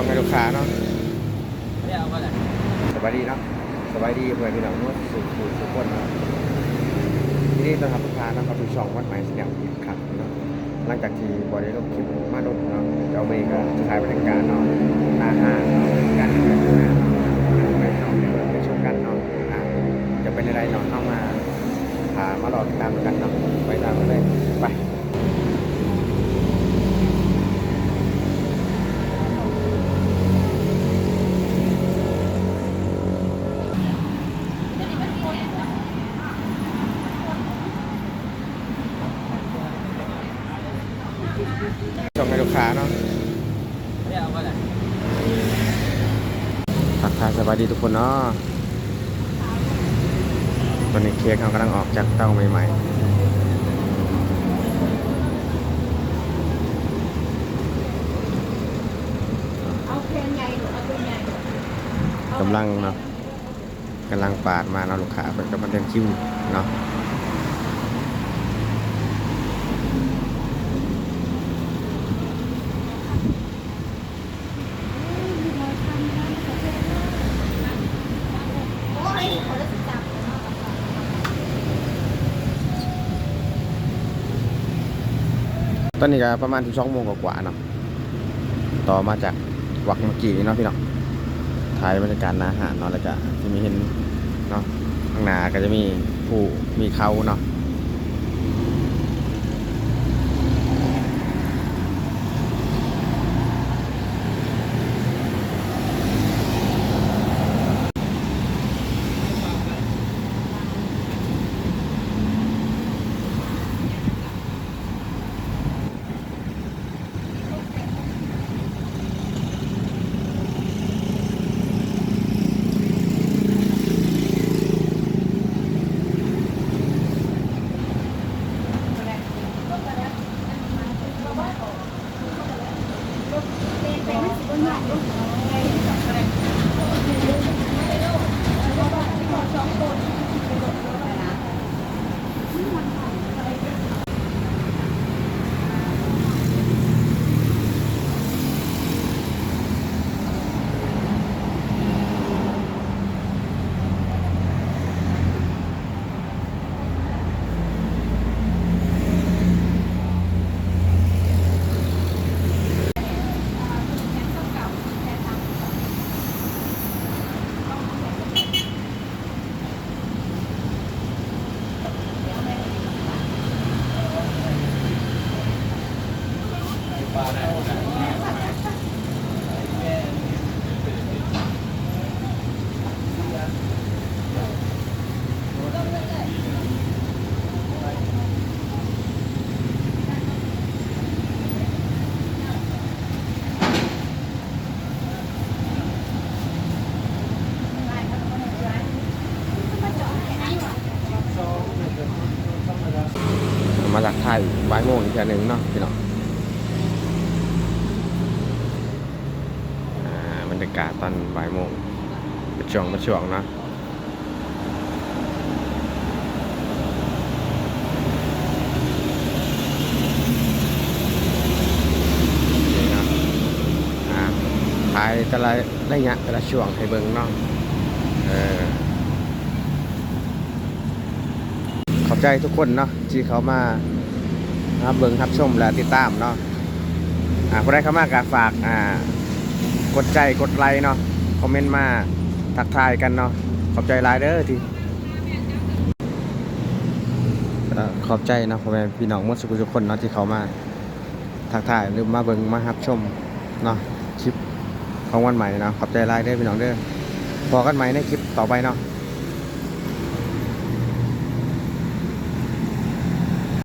ส่งให้ลูกค้าเนาะไม่ได้เอาไปไหนสบายดีเนาะสบายดีเพื่อนพี่น้องนวดสุขสุขสุขคนเนาะที่นี่ต้อนรับลูกค้าเนาะเขาถูกช่องวัดใหม่สยามอีกครั้งเนาะหลังจากที่บอได้ลงคลิปมาโดนเนาะเจ้าเมย์ก็จะถ่ายบรรยากาศเนาะหน้าห้างเนาะการเงินงานเนาะไปเนาะเดี๋ยวไปชมกันเนาะอ่าจะเป็นอะไรเนาะเข้ามาหามาหลอดตามกันเนาะไปตามกันเลยไป ส่งให้ลูกค้าเนาะไม่ได้เอาไปไหนทักทายสวัสดีทุกคนเนาะตอนนี้เค้กเขากำลังออกจากเต้าใหม่เอาเพลงใหญ่หรือเอาตัวใหญ่ๆกำลังเนาะกำลังปาดมาเนาะลูกค้าเป็นกำลังเดินคิวเนาะ ตอนนี้ก็ประมาณ12โมงกว่าๆเนาะต่อมาจากวักเมื่อกี้เนาะพี่เนาะถ่ายบรรยากาศนาอาหารเนาะแล้วก็จะมีเห็นเนาะข้างหน้าก็จะมีผู้มีเขาเนาะ I'm not looking. าจายบ่ายโมงอีกแค่หนึ่งเนาะพี่เนาะอ่าบรรยากาศตอนบ่ายโมงเป็นช่วงเป็นช่วงเนาะนี่นะอ่าถ่ายแต่ละระยะแต่ละช่วงให้เบิ่งเนาะเออขอบใจทุกคนเนาะที่เขามา ครับเบิ่งรับชมและติดตามเนาะอ่าคนใดเข้ามาก็ฝากอ่ากดใจกดไลค์เนาะคอมเมนต์มาทักทายกันเนาะขอบใจหลายเด้อทีขอบใจเนาะพ่อแม่พี่น้องมดสุขทุกคนเนาะที่เขามาทักทายหรือมาเบิ่งมารับชมเนาะคลิปของวันใหม่เนาะขอบใจหลายเด้อพี่น้องเด้อพอกันใหม่ในคลิปต่อไปเนาะ